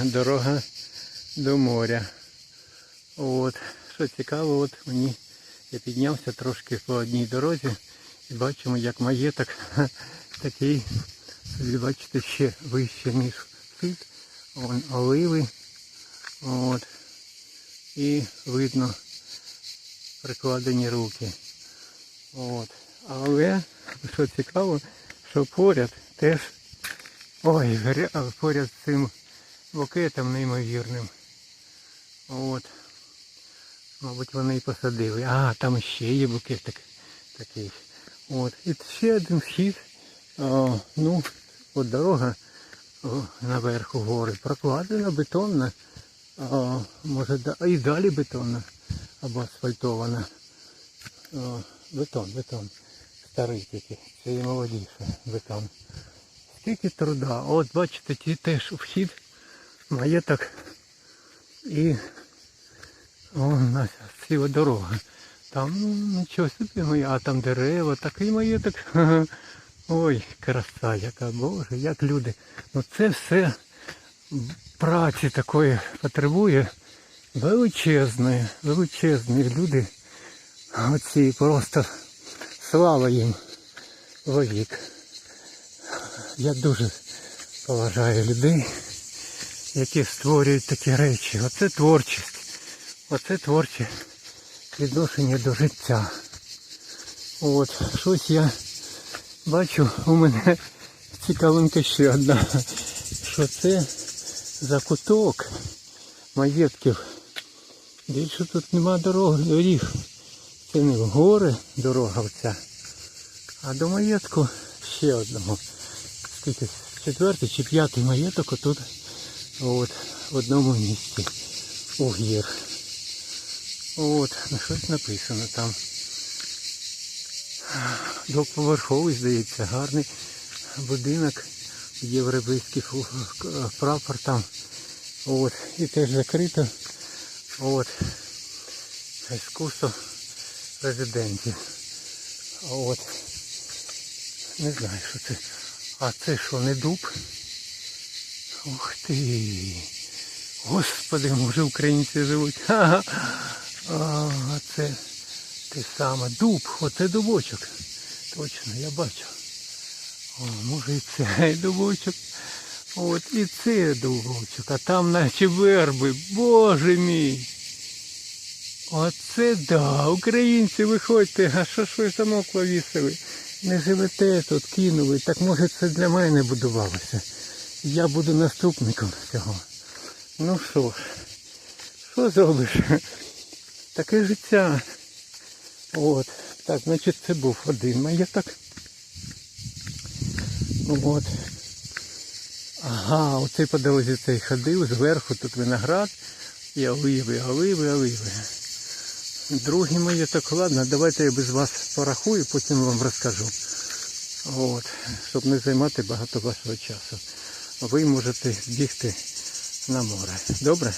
дорога до моря. От. Що цікаво, от мені я піднявся трошки по одній дорозі і бачимо, як маєток такий, бачите, ще вище, ніж тут. Вон оливи. От. І видно прикладені руки. От. Але, що цікаво, що поряд теж ой, поряд з цим букетом неймовірним. От. Мабуть, вони і посадили. А, там ще є букетик такий. От. І ще один вхід. О, ну, от дорога наверху гори прокладена, бетонна. О, може, і далі бетонна або асфальтована. О, бетон, бетон. Старий тільки. Це і молодіше бетон. Скільки труда. От бачите, ті теж вхід, маєток і о, у ціла дорога. Там ну, нічого собі моя, а там дерева, такий маєток. Ой, краса, яка Боже, як люди. Ну це все праці такої потребує величезної, величезні люди. Оці просто слава їм вовік. Я дуже поважаю людей, які створюють такі речі. Оце творчість. Оце творче відношення до життя. От, щось я бачу, у мене цікавинка ще одна, що це за куток маєтків. Більше тут нема дороги, доріг. Це не в гори дорога оця. А до маєтку ще одного. Скільки? Четвертий чи п'ятий маєток отут от, в одному місці. У гір. От, ну щось написано там. Двоповерховий, здається, гарний будинок, європейський прапор там. От, і теж закрито. От. Ескусо резидентів. От. Не знаю, що це. А це що, не дуб? Ух ти. Господи, може українці живуть. Ха-ха. А це те саме. Дуб, оце дубочок. Точно, я бачу. О, може і цей дубочок. От і це дубочок. А там наче верби. Боже мій. Оце да, українці виходьте, а що ж ви замок повісили? Не живете тут, кинули. Так може це для мене будувалося. Я буду наступником цього. Ну що ж, що зробиш? Таке життя. От. Так, значить це був один маєток. От. Ага, оцей по дорозі цей ходив, зверху тут виноград і оливи, оливи, оливи. Другий маєток, ладно, давайте я без вас порахую, потім вам розкажу. От, щоб не займати багато вашого часу. Ви можете бігти на море. Добре?